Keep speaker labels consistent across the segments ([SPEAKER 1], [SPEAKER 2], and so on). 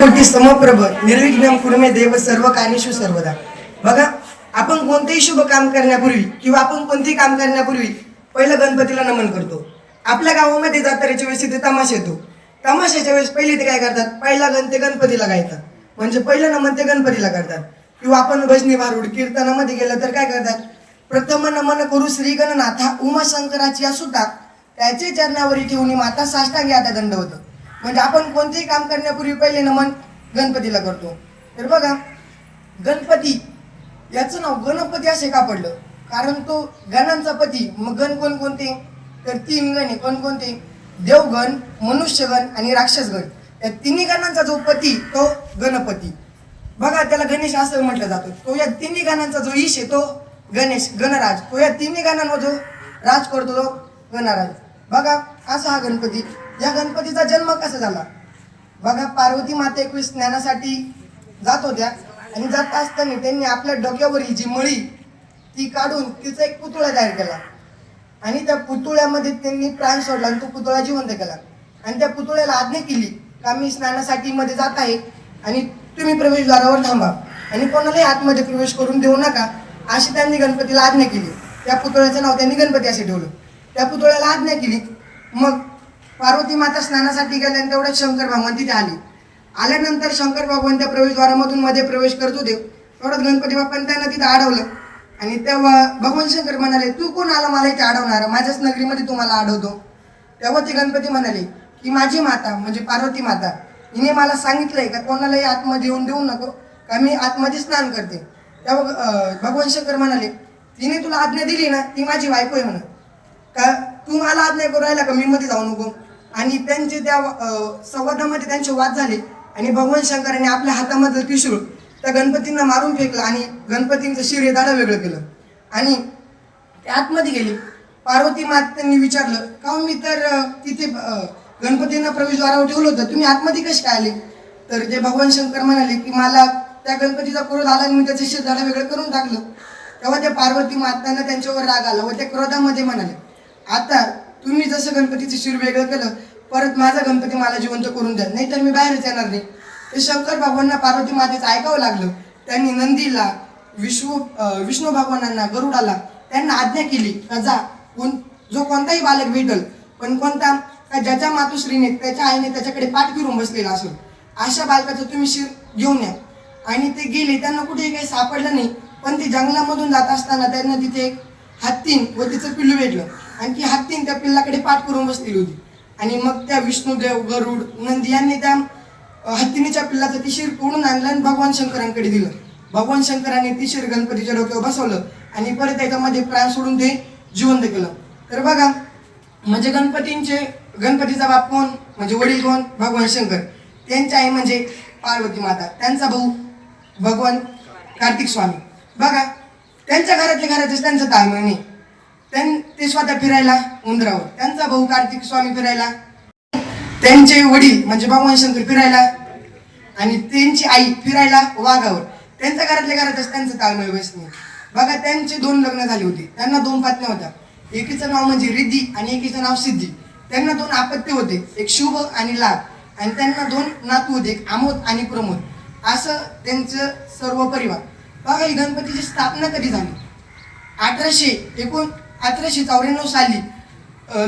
[SPEAKER 1] मूर्ती समप्रभ निर्विघ्न कुर्मे देव सर्व कार्यशु सर्वदा. बघा आपण कोणतेही शुभ काम करण्यापूर्वी किंवा आपण कोणतेही काम करण्यापूर्वी पहिलं गणपतीला नमन करतो. आपल्या गावामध्ये जत्रेच्या वेळेस तिथे तमाशा येतो. तमाशाच्या वेळेस पहिले ते काय करतात? पहिला गण ते गणपतीला गायतात. म्हणजे पहिलं नमन ते गणपतीला करतात. किंवा आपण भजनी भारूड कीर्तनामध्ये गेलं तर काय करतात? प्रथम नमन करू श्री गणनाथा उमाशंकराची असुता. त्याचे चरणावरी ठेवून माता साष्टांगी आता दंड होतं. म्हणजे आपण कोणतेही काम करण्यापूर्वी पहिले नमन गणपतीला करतो. तर बघा गणपती याचं नाव गणपती असे का पडलं? कारण तो गणांचा पती. मग गण कोण कोणते तर तीन गण आहे. कोणकोणते? देवगण मनुष्यगण आणि राक्षसगण. या तिन्ही गणांचा जो पती तो गणपती. बघा त्याला गणेश असं म्हटलं जातं. तो या तिन्ही गणांचा जो ईश आहे तो गणेश गणराज. तो या तिन्ही गणांवर जो राज करतो तो गणराज. बघा असा हा गणपती. या गणपतीचा जन्म कसा झाला? बघा पार्वती माता एकवीस ज्ञानासाठी जात होत्या आणि जात असताना त्यांनी आपल्या डोक्यावरील जी मळी ती काढून तिचा एक पुतळा तयार केला. आणि त्या पुतळ्यामध्ये त्यांनी प्राण सोडला आणि तो पुतळा जिवंत केला. आणि त्या पुतळ्याला आज्ञा केली का मी स्नानासाठी मध्ये जात आहे आणि तुम्ही प्रवेशद्वारावर थांबा. आणि कोणालाही आतमध्ये प्रवेश करून देऊ नका अशी त्यांनी गणपतीला आज्ञा केली. त्या पुतळ्याचं नाव त्यांनी गणपती असे ठेवलं. त्या पुतळ्याला आज्ञा केली. मग पार्वती माता स्नानासाठी गेल्या आणि तेवढ्यात शंकर भगवान तिथे आले. आल्यानंतर शंकर भगवान त्या प्रवेशद्वारामधून मध्ये प्रवेश करत होते तेवढ्यात गणपती बाप्पाने त्यांना तिथं अडवलं आणि तेव्हा भगवान शंकर म्हणाले तू कोण आला मला इथे अडवणार माझ्याच नगरीमध्ये तुम्हाला अडवतो तेव्हा ते गणपती म्हणाले की माझी माता म्हणजे पार्वती माता हिने मला सांगितलंय का कोणालाही आतमध्ये येऊन देऊ नको का मी आतमध्ये स्नान करते? तेव्हा भगवान शंकर म्हणाले तिने तुला आज्ञा दिली ना ती माझी बायको आहे म्हणून. का तू मला आज्ञा करू राहिला का? मी मध्ये जाऊ नको. आणि त्यांचे त्या संवादामध्ये त्यांचे वाद झाले. आणि भगवान शंकराने आपल्या हातामधलं त्रिशूळ त्या गणपतींना मारून फेकलं आणि गणपतींचं शिर हे दाडं वेगळं केलं. आणि ते आतमध्ये गेले. पार्वती मात त्यांनी विचारलं का मी तर तिथे गणपतींना प्रवेशद्वारावर ठेवलं होतं? तुम्ही आतमध्ये कसे काय आले? तर जे भगवान शंकर म्हणाले की मला त्या गणपतीचा क्रोध आला आणि मी त्याचं शिर दाडं वेगळं करून टाकलं. तेव्हा त्या पार्वती मातांना त्यांच्यावर राग आला व त्या क्रोधामध्ये म्हणाले आता तुम्ही जसं गणपतीचं शिर वेगळं केलं परत माझा गणपती मला जिवंत करून द्या. नाहीतर मी बाहेरच येणार नाही. ते शंकर भगवानना पार्वती मातेचं ऐकावं लागलं. त्यांनी नंदीला विष्णू विष्णू भगवानांना गरुडाला त्यांना आज्ञा केली का जा. कोण जो कोणताही बालक भेटल पण कोणता का ज्याच्या मातुश्रीने त्याच्या आईने त्याच्याकडे पाठ फिरून बसलेला असेल अशा बालकाचं तुम्ही शिर घेऊन या. आणि ते गेले त्यांना कुठेही काही सापडलं नाही पण ते जंगलामधून जात असताना त्यांना तिथे एक हत्तीन व तिचं पिल्लू भेटलं. आणि ती हत्तीन त्या पिल्लाकडे पाठ करून बसलेली होती. आणि मग त्या विष्णुदेव गरुड नंदी यांनी त्या हत्तीनीच्या पिल्लाचं ती शिर तोडून आणलं आणि भगवान शंकरांकडे दिलं. भगवान शंकरांनी ती शिर गणपतीच्या डोक्यावर बसवलं आणि परत त्याच्यामध्ये प्राण सोडून ते जिवंत केलं. तर बघा म्हणजे गणपतींचे गणपतीचा बाप कोण? म्हणजे वडील कोण? भगवान शंकर. त्यांची आई म्हणजे पार्वती माता. त्यांचा भाऊ भगवान कार्तिक स्वामी. बघा त्यांच्या घरातल्या घरातच त्यांचं ताळमेळ नाही. ते स्वतः फिरायला उंदरावर. त्यांचा भाऊ कार्तिक स्वामी फिरायला. त्यांचे वडील म्हणजे भगवान शंकर फिरायला. आणि त्यांची आई फिरायला वाघावर. त्यांच्या घरातल्या घरातच त्यांचं ताळमेळ बसणे बघा त्यांचे दोन लग्न झाली होती. त्यांना दोन पत्न्या होत्या. एकीचं नाव म्हणजे रिद्धी आणि एकीचं नाव सिद्धी. त्यांना दोन आपत्ती होते. एक शुभ आणि लाभ. आणि त्यांना दोन नातू होते. एक आमोद आणि प्रमोद. असं त्यांचं सर्व परिवार. बघा ही गणपतीची स्थापना कधी झाली? अठराशे एकोण अठराशे चौऱ्याण्णव साली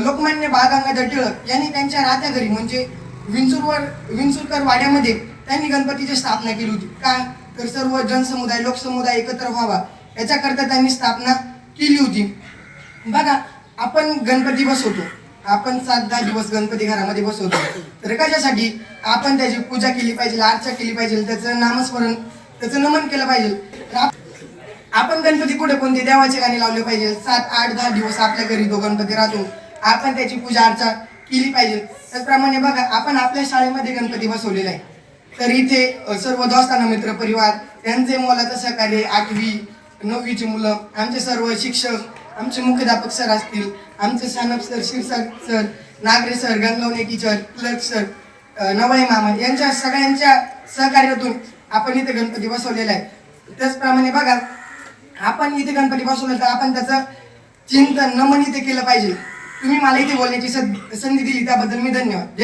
[SPEAKER 1] लोकमान्य बाळ गंगाधर टिळक यांनी त्यांच्या राहत्या घरी म्हणजे विंचूरवर विंचूरकर वाड्यामध्ये त्यांनी गणपतीची स्थापना केली होती. का? तर सर्व जनसमुदाय लोकसमुदाय एकत्र व्हावा याच्याकरता त्यांनी स्थापना केली होती. बघा आपण गणपती बसवतो. आपण सात दहा दिवस गणपती घरामध्ये बसवतो. तर कशासाठी? आपण त्याची पूजा केली पाहिजे अर्चा केली पाहिजे त्याचं नामस्मरण त्याचं नमन केलं पाहिजे. आपण गणपती कुठे कोणते देवाचे गाणे लावले पाहिजे? सात आठ दहा दिवस आपल्या घरी तो गणपती राहतो. आपण त्याची पूजा अर्चा केली पाहिजे. त्याचप्रमाणे बघा आपण आपल्या शाळेमध्ये गणपती बसवलेला आहे. तर इथे सर्व दोस्ताना मित्र परिवार त्यांचे मुलाचं सहकार्य आठवी नववीची मुलं आमचे सर्व शिक्षक आमचे मुख्याध्यापक सर असतील आमचे Sanap sir Shirsat sir Nagare sir Gangawane teacher clerk sir अ, नवळे मामा यांच्या सगळ्यांच्या सहकार्यातून आपण इथे गणपती बसवलेला आहे. त्याचप्रमाणे बघा आपण इथे गणपती बसवलं तर आपण त्याचं चिंतन नमन इथे केलं पाहिजे. तुम्ही मला इथे बोलण्याची संधी दिली त्याबद्दल मी धन्यवाद.